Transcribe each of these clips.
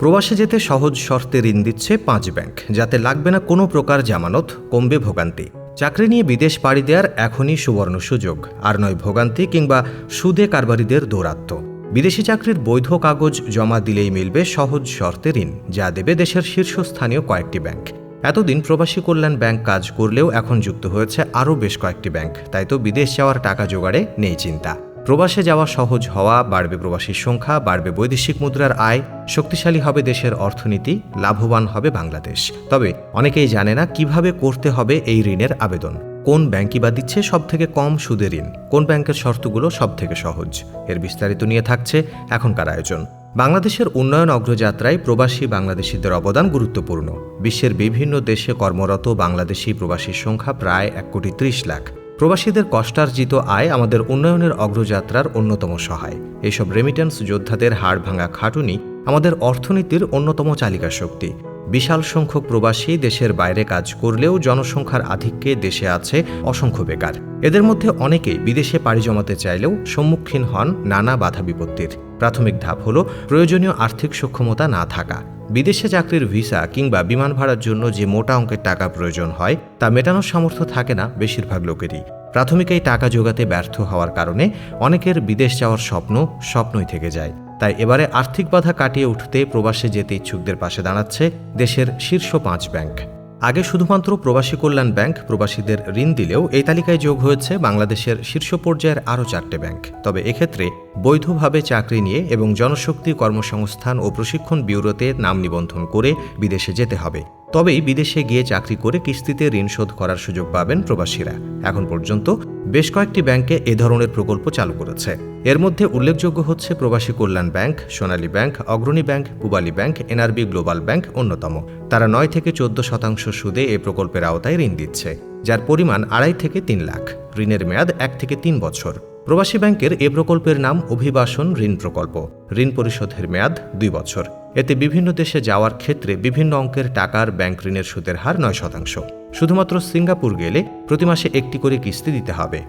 প্রবাসে যেতে সহজ শর্তে ঋণ দিচ্ছে পাঁচ ব্যাংক, যাতে লাগবে না কোনো প্রকার জামানত, কমবে ভোগান্তি। চাকরি নিয়ে বিদেশ পাড়ি দেওয়ার এখনই সুবর্ণ সুযোগ, আর নয় ভোগান্তি কিংবা সুদে কারবারিদের দৌরাত্ম্য বিদেশি চাকরির বৈধ কাগজ জমা দিলেই মিলবে সহজ শর্তে ঋণ, যা দেবে দেশের শীর্ষস্থানীয় কয়েকটি ব্যাংক। এতদিন প্রবাসী কল্যাণ ব্যাংক কাজ করলেও এখন যুক্ত হয়েছে আরও বেশ কয়েকটি ব্যাংক, তাই তো বিদেশ যাওয়ার টাকা জোগাড়ে নেই চিন্তা। প্রবাসে যাওয়া সহজ হওয়া, বাড়বে প্রবাসীর সংখ্যা, বাড়বে বৈদেশিক মুদ্রার আয়, শক্তিশালী হবে দেশের অর্থনীতি, লাভবান হবে বাংলাদেশ। তবে অনেকেই জানে না কীভাবে করতে হবে এই ঋণের আবেদন। কোন ব্যাংকই বা দিচ্ছে সব থেকে কম সুদের ঋণ? কোন ব্যাংকের শর্তগুলো সব থেকে সহজ? এর বিস্তারিত নিয়ে থাকছে এখনকার আয়োজন। বাংলাদেশের উন্নয়ন অগ্রযাত্রায় প্রবাসী বাংলাদেশিদের অবদান গুরুত্বপূর্ণ। বিশ্বের বিভিন্ন দেশে কর্মরত বাংলাদেশি প্রবাসীর সংখ্যা প্রায় এক কোটি ত্রিশ লাখ। প্রবাসীদের কষ্টার্জিত আয় আমাদের উন্নয়নের অগ্রযাত্রার অন্যতম সহায়। এসব রেমিটেন্স যোদ্ধাদের হাড় ভাঙা খাটুনি আমাদের অর্থনীতির অন্যতম চালিকা শক্তি। বিশাল সংখ্যক প্রবাসী দেশের বাইরে কাজ করলেও জনসংখ্যার আধিক্যে দেশে আছে অসংখ্য বেকার। এদের মধ্যে অনেকেই বিদেশে পাড়ি জমাতে চাইলেও সম্মুখীন হন নানা বাধা বিপত্তির। প্রাথমিক ধাপ হল প্রয়োজনীয় আর্থিক সক্ষমতা না থাকা। বিদেশে চাকরির ভিসা কিংবা বিমান ভাড়ার জন্য যে মোটা অঙ্কের টাকা প্রয়োজন হয়, তা মেটানোর সামর্থ্য থাকে না বেশিরভাগ লোকেরই। প্রাথমিক এই টাকা জোগাতে ব্যর্থ হওয়ার কারণে অনেকের বিদেশ যাওয়ার স্বপ্ন স্বপ্নই থেকে যায়। তাই এবারে আর্থিক বাধা কাটিয়ে উঠতে প্রবাসে যেতে ইচ্ছুকদের পাশে দাঁড়াচ্ছে দেশের শীর্ষ পাঁচ ব্যাংক। আগে শুধুমাত্র প্রবাসী কল্যাণ ব্যাংক প্রবাসীদের ঋণ দিলেও এই তালিকায় যোগ হয়েছে বাংলাদেশের শীর্ষ পর্যায়ের আরও চারটে ব্যাংক। তবে এক্ষেত্রে বৈধভাবে চাকরি নিয়ে এবং জনশক্তি কর্মসংস্থান ও প্রশিক্ষণ ব্যুরোতে নাম নিবন্ধন করে বিদেশে যেতে হবে। তবেই বিদেশে গিয়ে চাকরি করে কিস্তিতে ঋণ শোধ করার সুযোগ পাবেন প্রবাসীরা। এখন পর্যন্ত বেশ কয়েকটি ব্যাংকে এ ধরনের প্রকল্প চালু করেছে। এর মধ্যে উল্লেখযোগ্য হচ্ছে Probashi Kallyan bank, Sonali bank, Agrani bank, Pubali bank, NRB global bank অন্যতম। তারা নয় থেকে চোদ্দ শতাংশ সুদে এ প্রকল্পের আওতায় ঋণ দিচ্ছে, যার পরিমাণ আড়াই থেকে তিন লাখ। ঋণের মেয়াদ এক থেকে তিন বছর। প্রবাসী ব্যাংকের এ প্রকল্পের নাম অভিবাসন ঋণ প্রকল্প। ঋণ পরিশোধের মেয়াদ দুই বছর। এতে বিভিন্ন দেশে যাওয়ার ক্ষেত্রে বিভিন্ন অঙ্কের টাকার ব্যাংক ঋণের সুদের হার নয় শতাংশ। শুধুমাত্র সিঙ্গাপুর গেলে প্রতি মাসে একটি করে কিস্তি দিতে হবে।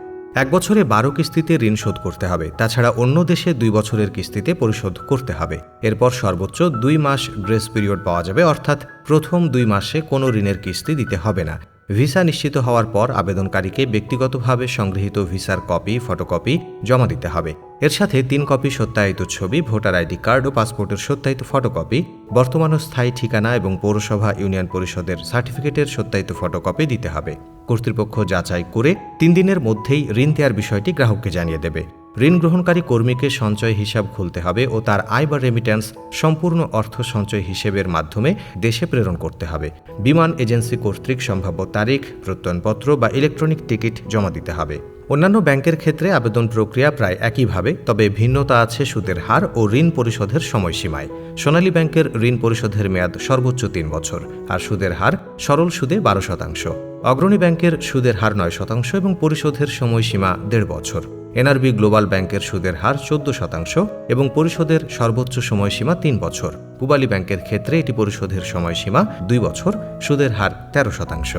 এক বছরে বারো কিস্তিতে ঋণ শোধ করতে হবে। তাছাড়া অন্য দেশে দুই বছরের কিস্তিতে পরিশোধ করতে হবে। এরপর সর্বোচ্চ দুই মাস গ্রেস পিরিয়ড পাওয়া যাবে, অর্থাৎ প্রথম দুই মাসে কোনো ঋণের কিস্তি দিতে হবে না। ভিসা নিশ্চিত হওয়ার পর আবেদনকারীকে ব্যক্তিগতভাবে সংগৃহীত ভিসার কপি, ফটোকপি জমা দিতে হবে। এর সাথে তিন কপি সত্যায়িত ছবি, ভোটার আইডি কার্ড ও পাসপোর্টের সত্যায়িত ফটোকপি, বর্তমান ও স্থায়ী ঠিকানা এবং পৌরসভা ইউনিয়ন পরিষদের সার্টিফিকেটের সত্যায়িত ফটোকপি দিতে হবে। কর্তৃপক্ষ যাচাই করে তিন দিনের মধ্যেই ঋণ দেওয়ার বিষয়টি গ্রাহককে জানিয়ে দেবে। ঋণ গ্রহণকারী কর্মীকে সঞ্চয় হিসাব খুলতে হবে ও তার আয় বা রেমিট্যান্স সম্পূর্ণ অর্থ সঞ্চয় হিসেবের মাধ্যমে দেশে প্রেরণ করতে হবে। বিমান এজেন্সি কর্তৃক সম্ভাব্য তারিখ, প্রত্যয়নপত্র বা ইলেকট্রনিক টিকিট জমা দিতে হবে। অন্যান্য ব্যাংকের ক্ষেত্রে আবেদন প্রক্রিয়া প্রায় একইভাবে, তবে ভিন্নতা আছে সুদের হার ও ঋণ পরিশোধের সময়সীমায়। সোনালী ব্যাংকের ঋণ পরিশোধের মেয়াদ সর্বোচ্চ তিন বছর, আর সুদের হার সরল সুদে বারো শতাংশ। অগ্রণী ব্যাংকের সুদের হার নয় শতাংশ এবং পরিশোধের সময়সীমা দেড় বছর। এনআরবি গ্লোবাল ব্যাংকের সুদের হার চোদ্দ শতাংশ এবং পরিশোধের সর্বোচ্চ সময়সীমা তিন বছর। পূবালী ব্যাংকের ক্ষেত্রে এটি পরিশোধের সময়সীমা দুই বছর, সুদের হার তেরো শতাংশ।